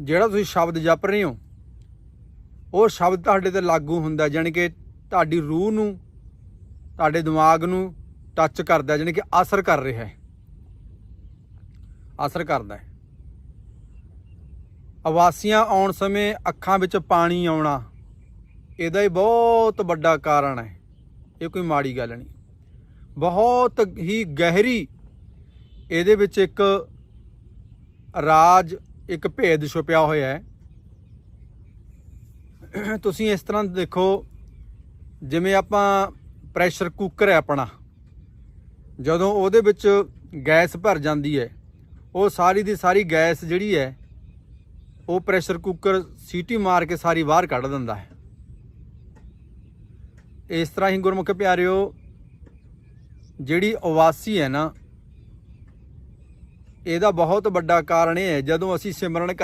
ਜਿਹੜਾ ਤੁਸੀਂ ਸ਼ਬਦ ਜਪ ਰਹੇ ਹੋ, ਉਹ ਸ਼ਬਦ ਤੁਹਾਡੇ ਤੇ ਲਾਗੂ ਹੁੰਦਾ, ਜਾਣੀ ਕਿ ਤੁਹਾਡੀ ਰੂਹ ਨੂੰ, ਤੁਹਾਡੇ ਦਿਮਾਗ ਨੂੰ ਟੱਚ ਕਰਦਾ ਜਾਣੀ ਕਿ ਅਸਰ ਕਰ ਰਿਹਾ ਹੈ। ਅਸਰ ਕਰਦਾ ਹੈ। ਆਵਾਸੀਆਂ ਆਉਣ ਸਮੇਂ ਅੱਖਾਂ ਵਿੱਚ ਪਾਣੀ ਆਉਣਾ, ਇਹਦਾ ਹੀ ਬਹੁਤ ਵੱਡਾ ਕਾਰਨ ਹੈ। ਇਹ ਕੋਈ ਮਾੜੀ ਗੱਲ ਨਹੀਂ। ਬਹੁਤ ਹੀ ਗਹਿਰੀ, ਇਹਦੇ ਵਿੱਚ ਇੱਕ ਰਾਜ ਇੱਕ ਭੇਦ ਛੁਪਿਆ ਹੋਇਆ ਹੈ। ਤੁਸੀਂ ਇਸ ਤਰ੍ਹਾਂ ਦੇਖੋ, ਜਿਵੇਂ ਆਪਾਂ ਪ੍ਰੈਸ਼ਰ ਕੁੱਕਰ ਹੈ ਆਪਣਾ, ਜਦੋਂ ਉਹਦੇ ਵਿੱਚ ਗੈਸ ਭਰ ਜਾਂਦੀ ਹੈ, ਉਹ ਸਾਰੀ ਦੀ ਸਾਰੀ ਗੈਸ ਜਿਹੜੀ ਹੈ, ਉਹ ਪ੍ਰੈਸ਼ਰ ਕੁੱਕਰ ਸੀਟੀ ਮਾਰ ਕੇ ਸਾਰੀ ਬਾਹਰ ਕੱਢ ਦਿੰਦਾ ਹੈ। ਇਸ ਤਰ੍ਹਾਂ ਹੀ ਗੁਰਮੁਖ ਪਿਆਰਿਓ, ਜਿਹੜੀ ਉਵਾਸੀ ਹੈ ਨਾ ਇਹਦਾ ਬਹੁਤ ਵੱਡਾ ਕਾਰਨ ਇਹ ਹੈ ਜਦੋਂ ਅਸੀਂ ਸਿਮਰਨ